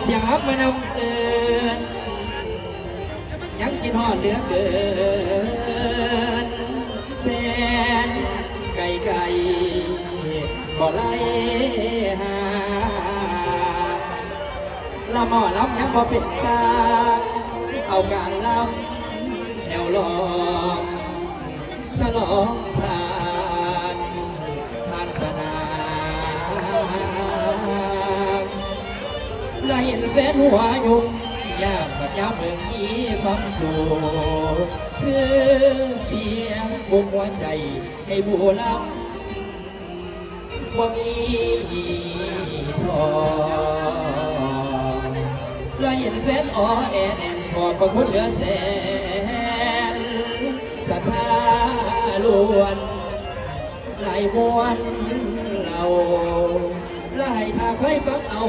เสียงรับมานำเอินยังกินหอดเหลือเกินแฟนไก่ไก่บ่ไล่หาละหมอลำยังบ่เป็นกลาเอาการลำแถวหลอกฉลอง และเห็นแฟนหัวยุ่งยามปัญญาเมืองนี้ฟังสูคือเสียงบุกหัวใจให้ผู้ลำว่ามีพอและเห็นแฟนอ่อแอแอนขอบพระคุณเหลือแสนศรัทธาล้วนไหลมวนเรา ไหลถ้าเคยฟังเอา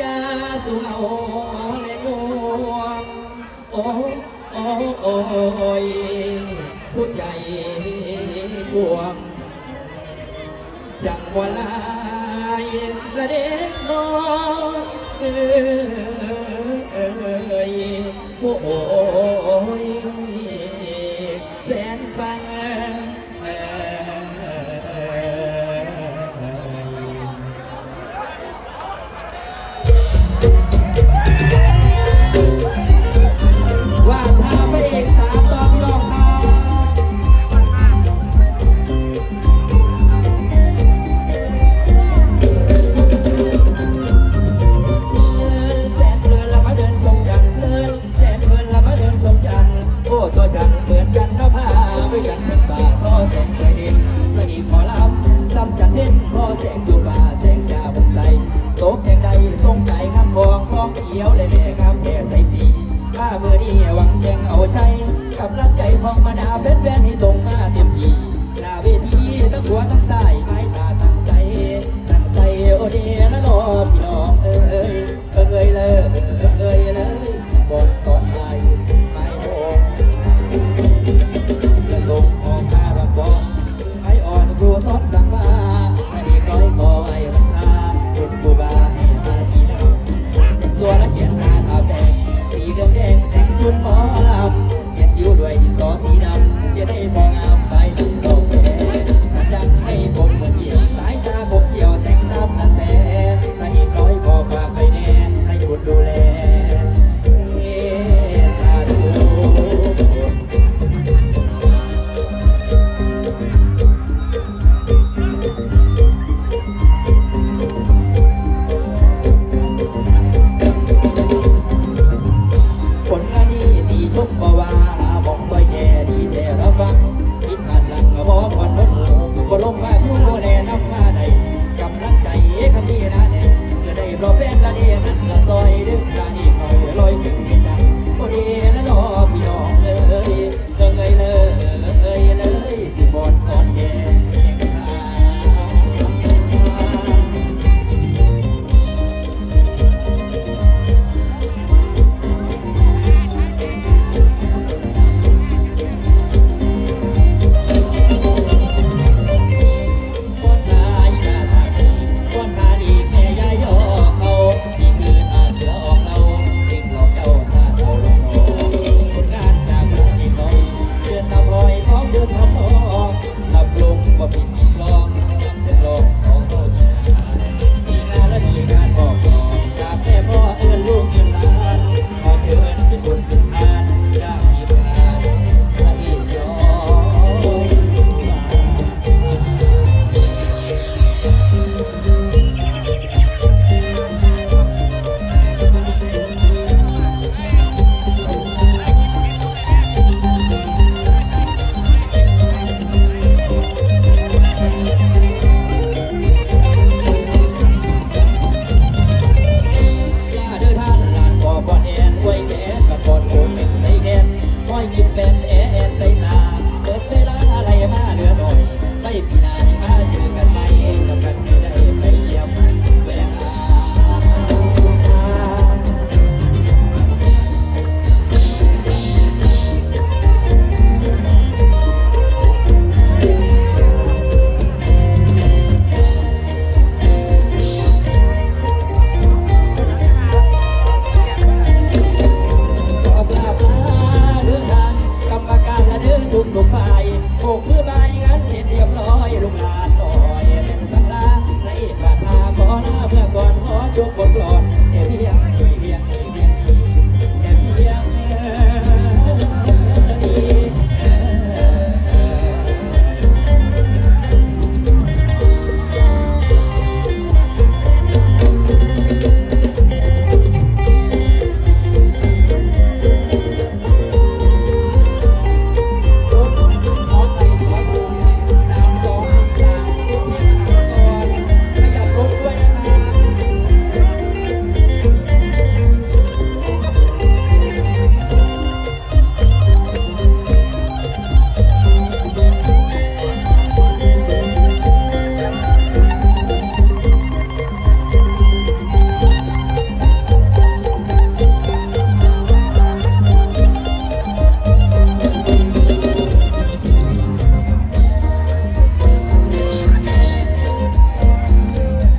ยาสูเอาเลยงวงโอ้โอ้โอ้ยผู้ใหญ่บวงจังวลายละเด็กน้องเอ้ยโอ้ เบ็ดแวนให้โต เป็นระเดียนั้ละซอยเด้อละเดีย